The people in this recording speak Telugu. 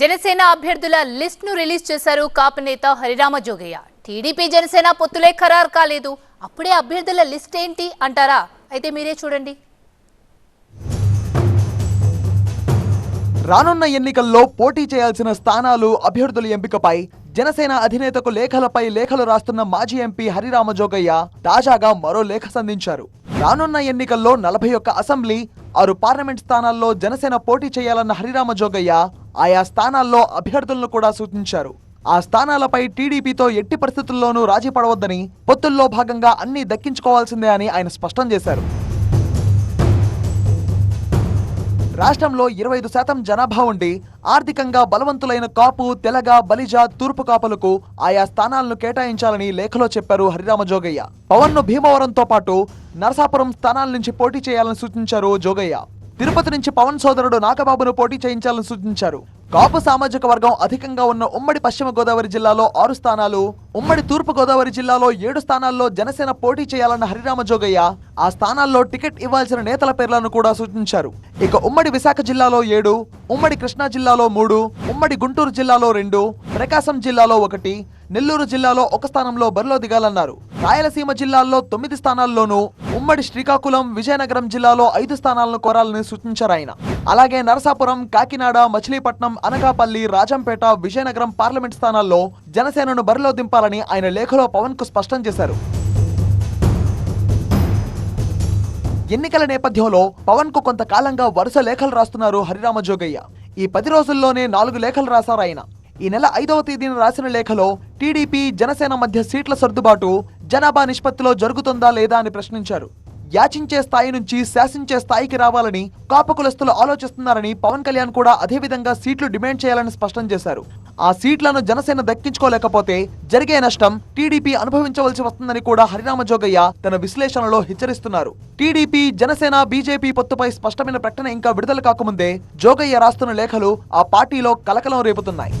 జనసేన అభ్యర్థుల లిస్ట్ను రిలీజ్ చేశారు కాపు నేత హరిరామ జోగయ్య. టీడీపీ జనసేన పొత్తులే ఖరారు కాలేదు. అప్పుడే అభ్యర్థుల లిస్ట్ ఏంటి అంటారా? అయితే మీరే చూడండి. రానున్న ఎన్నికల్లో పోటీ చేయాల్సిన స్థానాలు అభ్యర్థుల ఎంపికపై జనసేన అధినేతకు లేఖలపై లేఖలు రాస్తున్న మాజీ ఎంపీ హరిరామ జోగయ్య తాజాగా మరో లేఖ సంధించారు. రానున్న ఎన్నికల్లో నలభై ఒక్క అసెంబ్లీ ఆరు పార్లమెంట్ స్థానాల్లో జనసేన పోటీ చేయాలన్న హరిరామ జోగయ్య ఆయా స్థానాల్లో అభ్యర్థులను కూడా సూచించారు. ఆ స్థానాలపై టీడీపీతో ఎట్టి పరిస్థితుల్లోనూ రాజీ పడవద్దని పొత్తుల్లో భాగంగా అన్ని దక్కించుకోవాల్సిందే అని ఆయన స్పష్టం చేశారు. రాష్ట్రంలో ఇరవై ఐదు శాతం జనాభా ఉండి ఆర్థికంగా బలవంతులైన కాపు తెలగ బలిజ తూర్పు కాపులకు ఆయా స్థానాలను కేటాయించాలని లేఖలో చెప్పారు హరిరామ జోగయ్య. పవన్ను భీమవరంతో పాటు నరసాపురం స్థానాల నుంచి పోటీ చేయాలని సూచించారు జోగయ్య. తిరుపతి నుంచి పవన్ సోదరుడు నాగబాబును పోటీ చేయించాలని సూచించారు. కాపు సామాజిక వర్గం అధికంగా ఉన్న ఉమ్మడి పశ్చిమ గోదావరి జిల్లాలో ఆరు స్థానాలు ఉమ్మడి తూర్పు గోదావరి జిల్లాలో ఏడు స్థానాల్లో జనసేన పోటీ చేయాలన్న హరిరామ జోగయ్య ఆ స్థానాల్లో టికెట్ ఇవ్వాల్సిన నేతల పేర్లను కూడా సూచించారు. ఇక ఉమ్మడి విశాఖ జిల్లాలో ఏడు ఉమ్మడి కృష్ణా జిల్లాలో మూడు ఉమ్మడి గుంటూరు జిల్లాలో రెండు ప్రకాశం జిల్లాలో ఒకటి నెల్లూరు జిల్లాలో ఒక స్థానంలో బరిలో దిగాలన్నారు. రాయలసీమ జిల్లాల్లో తొమ్మిది స్థానాల్లోనూ ఉమ్మడి శ్రీకాకుళం విజయనగరం జిల్లాలో ఐదు స్థానాలను కోరాలని సూచించారు ఆయన. అలాగే నరసాపురం కాకినాడ మచిలీపట్నం అనకాపల్లి రాజంపేట విజయనగరం పార్లమెంట్ స్థానాల్లో జనసేనను బరిలో దింపాలని ఆయన లేఖలో పవన్కు స్పష్టం చేశారు. ఎన్నికల నేపథ్యంలో పవన్కు కొంతకాలంగా వరుస లేఖలు రాస్తున్నారు హరిరామ జోగయ్య. ఈ పది రోజుల్లోనే నాలుగు లేఖలు రాశారు ఆయన. ఈ నెల ఐదవ తేదీన రాసిన లేఖలో టీడీపీ జనసేన మధ్య సీట్ల సర్దుబాటు జనాభా నిష్పత్తిలో జరుగుతుందా లేదా అని ప్రశ్నించారు. యాచించే స్థాయి నుంచి శాసించే స్థాయికి రావాలని కాపకులస్తులు ఆలోచిస్తున్నారని పవన్ కళ్యాణ్ కూడా అదే విధంగా సీట్లు డిమాండ్ చేయాలని స్పష్టం చేశారు. ఆ సీట్లను జనసేన దక్కించుకోలేకపోతే జరిగే నష్టం టీడీపీ అనుభవించవలసి వస్తుందని కూడా హరిరామ జోగయ్య తన విశ్లేషణలో హెచ్చరిస్తున్నారు. టీడీపీ జనసేన బీజేపీ పొత్తుపై స్పష్టమైన ప్రకటన ఇంకా విడుదల కాకముందే జోగయ్య రాస్తున్న లేఖలు ఆ పార్టీలో కలకలం రేపుతున్నాయి.